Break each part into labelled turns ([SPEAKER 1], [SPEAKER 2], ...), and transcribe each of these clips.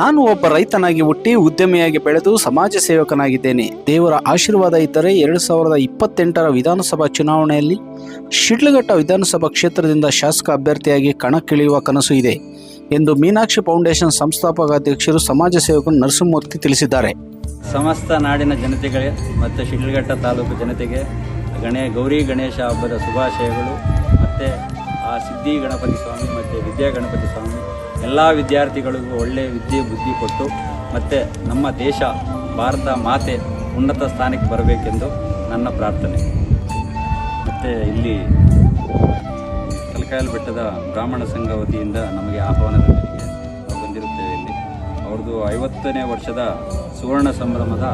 [SPEAKER 1] ನಾನು ಒಬ್ಬ ರೈತನಾಗಿ ಹುಟ್ಟಿ ಉದ್ಯಮಿಯಾಗಿ ಬೆಳೆದು ಸಮಾಜ ಸೇವಕನಾಗಿದ್ದೇನೆ. ದೇವರ ಆಶೀರ್ವಾದ ಇದ್ದರೆ ಎರಡು ಸಾವಿರದ ಇಪ್ಪತ್ತೆಂಟರ ವಿಧಾನಸಭಾ ಚುನಾವಣೆಯಲ್ಲಿ ಶಿಡ್ಲಘಟ್ಟ ವಿಧಾನಸಭಾ ಕ್ಷೇತ್ರದಿಂದ ಶಾಸಕ ಅಭ್ಯರ್ಥಿಯಾಗಿ ಕಣಕ್ಕಿಳಿಯುವ ಕನಸು ಇದೆ ಎಂದು ಮೀನಾಕ್ಷಿ ಫೌಂಡೇಶನ್ ಸಂಸ್ಥಾಪಕ ಅಧ್ಯಕ್ಷರು ಸಮಾಜ ಸೇವಕರು ನರಸಿಂಹಮೂರ್ತಿ ತಿಳಿಸಿದ್ದಾರೆ.
[SPEAKER 2] ಸಮಸ್ತ ನಾಡಿನ ಜನತೆಗಳೇ ಮತ್ತು ಶಿಡ್ಲಘಟ್ಟ ತಾಲೂಕು ಜನತೆಗೆ ಗಣೇ ಗೌರಿ ಗಣೇಶ ಹಬ್ಬದ ಶುಭಾಶಯಗಳು. ಮತ್ತು ಆ ಸಿದ್ಧಿ ಗಣಪತಿ ಸ್ವಾಮಿ ಮತ್ತು ವಿದ್ಯಾ ಗಣಪತಿ ಸ್ವಾಮಿ ಎಲ್ಲ ವಿದ್ಯಾರ್ಥಿಗಳಿಗೂ ಒಳ್ಳೆಯ ವಿದ್ಯೆ, ಬುದ್ಧಿ ಕೊಟ್ಟು ಮತ್ತು ನಮ್ಮ ದೇಶ, ಭಾರತ ಮಾತೆ ಉನ್ನತ ಸ್ಥಾನಕ್ಕೆ ಬರಬೇಕೆಂದು ನನ್ನ ಪ್ರಾರ್ಥನೆ. ಮತ್ತು ಇಲ್ಲಿ ತಲಕಾಯಲ್ ಬೆಟ್ಟದ ಬ್ರಾಹ್ಮಣ ಸಂಘ ವತಿಯಿಂದ ನಮಗೆ ಆಹ್ವಾನ ಬಂದಿರುತ್ತೇವೆ ಇಲ್ಲಿ. ಅವ್ರದ್ದು ಐವತ್ತನೇ ವರ್ಷದ ಸುವರ್ಣ ಸಂಭ್ರಮದ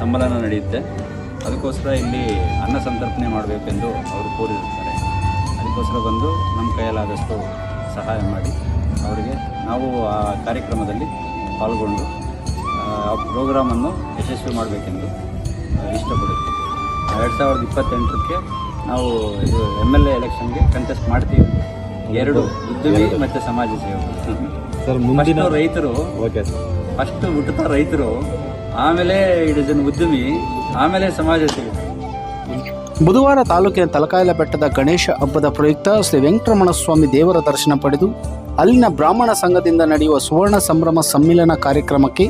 [SPEAKER 2] ಸಮ್ಮೇಳನ ನಡೆಯುತ್ತೆ. ಅದಕ್ಕೋಸ್ಕರ ಇಲ್ಲಿ ಅನ್ನ ಸಂತರ್ಪಣೆ ಮಾಡಬೇಕೆಂದು ಅವರು ಕೋರಿರುತ್ತಾರೆ. ಅದಕ್ಕೋಸ್ಕರ ಬಂದು ನಮ್ಮ ಕೈಯಲ್ಲಾದಷ್ಟು ಸಹಾಯ ಮಾಡಿ. ಅವರಿಗೆ ನಾವು ಆ ಕಾರ್ಯಕ್ರಮದಲ್ಲಿ ಪಾಲ್ಗೊಂಡು ಆ ಪ್ರೋಗ್ರಾಮನ್ನು ಯಶಸ್ವಿ ಮಾಡಬೇಕೆಂದು ಇಷ್ಟಪಡುತ್ತೇವೆ ಎರಡು ಸಾವಿರದ ಇಪ್ಪತ್ತೆಂಟಕ್ಕೆ ನಾವು ಇದು ಎಂ ಎಲ್ ಎ ಎಲೆಕ್ಷನ್ಗೆ ಕಂಟೆಸ್ಟ್ ಮಾಡ್ತೀವಿ. ಎರಡು ಉದ್ಯಮಿ ಮತ್ತು ಸಮಾಜ ಸೇವಕರು. ರೈತರು
[SPEAKER 3] ಓಕೆ ಸರ್.
[SPEAKER 2] ಫಸ್ಟ್ ಹುಟ್ಟುತ್ತಾ ರೈತರು ಆಮೇಲೆ ಇಡೀ ಜನ ಉದ್ಯಮಿ ಆಮೇಲೆ ಸಮಾಜ ಸೇವಕರು.
[SPEAKER 1] ಬುಧವಾರ ತಾಲೂಕಿನ ತಲಕಾಯಲ ಬೆಟ್ಟದ ಗಣೇಶ ಹಬ್ಬದ ಪ್ರಯುಕ್ತ ಶ್ರೀ ವೆಂಕಟರಮಣ ಸ್ವಾಮಿ ದೇವರ ದರ್ಶನ ಪಡೆದು ಅಲ್ಲಿನ ಬ್ರಾಹ್ಮಣ ಸಂಘದಿಂದ ನಡೆಯುವ ಸುವರ್ಣ ಸಂಭ್ರಮ ಸಮ್ಮಿಲನ ಕಾರ್ಯಕ್ರಮಕ್ಕೆ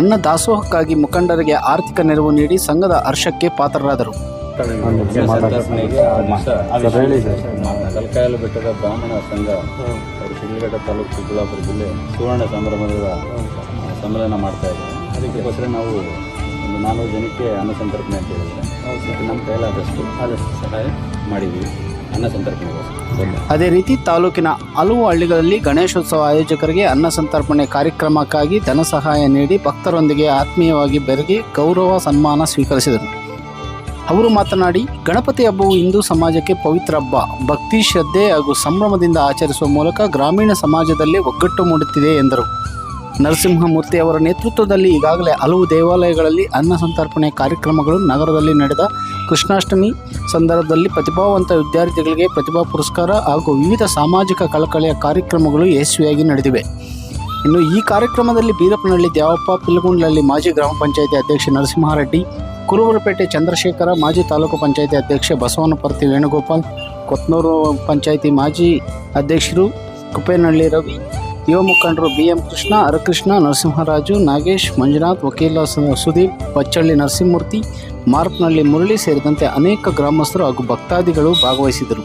[SPEAKER 1] ಅನ್ನ ದಾಸೋಹಕ್ಕಾಗಿ ಮುಖಂಡರಿಗೆ ಆರ್ಥಿಕ ನೆರವು ನೀಡಿ ಸಂಘದ ಹರ್ಷಕ್ಕೆ ಪಾತ್ರರಾದರು.
[SPEAKER 2] ತಲಕಾಯಲು ಬೆಟ್ಟದ ಬ್ರಾಹ್ಮಣ ಸಂಘ ಶಿಡ್ಲಘಟ್ಟ ತಾಲೂಕು ಚಿಕ್ಕಬಳ್ಳಾಪುರ ಜಿಲ್ಲೆ ಸುವರ್ಣ ಸಂಭ್ರಮದ ಸಮ್ಮೇಳನ ಮಾಡ್ತಾ ಇದ್ದಾರೆ. ಅದಕ್ಕೋಸ್ಕರ ನಾವು ಒಂದು ನಾಲ್ಕು ಜನಕ್ಕೆ ಅನ್ನ ಸಂತರ್ಪಣೆ ಅಂತ ಹೇಳಿದ್ರೆ
[SPEAKER 1] ಅದೇ ರೀತಿ ತಾಲೂಕಿನ ಹಲವು ಹಳ್ಳಿಗಳಲ್ಲಿ ಗಣೇಶೋತ್ಸವ ಆಯೋಜಕರಿಗೆ ಅನ್ನ ಸಂತರ್ಪಣೆ ಕಾರ್ಯಕ್ರಮಕ್ಕಾಗಿ ಧನ ಸಹಾಯ ನೀಡಿ ಭಕ್ತರೊಂದಿಗೆ ಆತ್ಮೀಯವಾಗಿ ಬೆರಗಿ ಗೌರವ ಸನ್ಮಾನ ಸ್ವೀಕರಿಸಿದರು. ಅವರು ಮಾತನಾಡಿ, ಗಣಪತಿ ಹಬ್ಬವು ಹಿಂದೂ ಸಮಾಜಕ್ಕೆ ಪವಿತ್ರ ಹಬ್ಬ. ಭಕ್ತಿ, ಶ್ರದ್ಧೆ ಹಾಗೂ ಸಂಭ್ರಮದಿಂದ ಆಚರಿಸುವ ಮೂಲಕ ಗ್ರಾಮೀಣ ಸಮಾಜದಲ್ಲಿ ಒಗ್ಗಟ್ಟು ಮೂಡುತ್ತಿದೆ ಎಂದರು. ನರಸಿಂಹಮೂರ್ತಿ ಅವರ ನೇತೃತ್ವದಲ್ಲಿ ಈಗಾಗಲೇ ಹಲವು ದೇವಾಲಯಗಳಲ್ಲಿ ಅನ್ನ ಸಂತರ್ಪಣೆ ಕಾರ್ಯಕ್ರಮಗಳು ನಗರದಲ್ಲಿ ನಡೆದ ಕೃಷ್ಣಾಷ್ಟಮಿ ಸಂದರ್ಭದಲ್ಲಿ ಪ್ರತಿಭಾವಂತ ವಿದ್ಯಾರ್ಥಿಗಳಿಗೆ ಪ್ರತಿಭಾ ಪುರಸ್ಕಾರ ಹಾಗೂ ವಿವಿಧ ಸಾಮಾಜಿಕ ಕಳಕಳಿಯ ಕಾರ್ಯಕ್ರಮಗಳು ಯಶಸ್ವಿಯಾಗಿ ನಡೆದಿವೆ. ಇನ್ನು ಈ ಕಾರ್ಯಕ್ರಮದಲ್ಲಿ ಬೀರಪ್ಪನಹಳ್ಳಿ ದ್ಯಾವಪ್ಪ ಪಿಲ್ಗುಂಡ್ಲಲ್ಲಿ ಮಾಜಿ ಗ್ರಾಮ ಪಂಚಾಯಿತಿ ಅಧ್ಯಕ್ಷ ನರಸಿಂಹಾರೆಡ್ಡಿ, ಕುರುಬರಪೇಟೆ ಚಂದ್ರಶೇಖರ, ಮಾಜಿ ತಾಲೂಕು ಪಂಚಾಯಿತಿ ಅಧ್ಯಕ್ಷ ಬಸವನಪರ್ತಿ ವೇಣುಗೋಪಾಲ್, ಕೊತ್ನೂರು ಪಂಚಾಯಿತಿ ಮಾಜಿ ಅಧ್ಯಕ್ಷರು ಕುಪ್ಪೇನಹಳ್ಳಿ ರವಿ ಯುವ ಮುಖಂಡರು ಬಿ ಎಂ ಕೃಷ್ಣ, ಹರಕೃಷ್ಣ, ನರಸಿಂಹರಾಜು, ನಾಗೇಶ್, ಮಂಜುನಾಥ್, ವಕೀಲ ಸುದೀಪ್, ಪಚ್ಚಳ್ಳಿ ನರಸಿಂಹಮೂರ್ತಿ ಮಾರ್ಪ್ನಹಳ್ಳಿ ಮುರಳಿ ಸೇರಿದಂತೆ ಅನೇಕ ಗ್ರಾಮಸ್ಥರು ಹಾಗೂ ಭಕ್ತಾದಿಗಳು ಭಾಗವಹಿಸಿದರು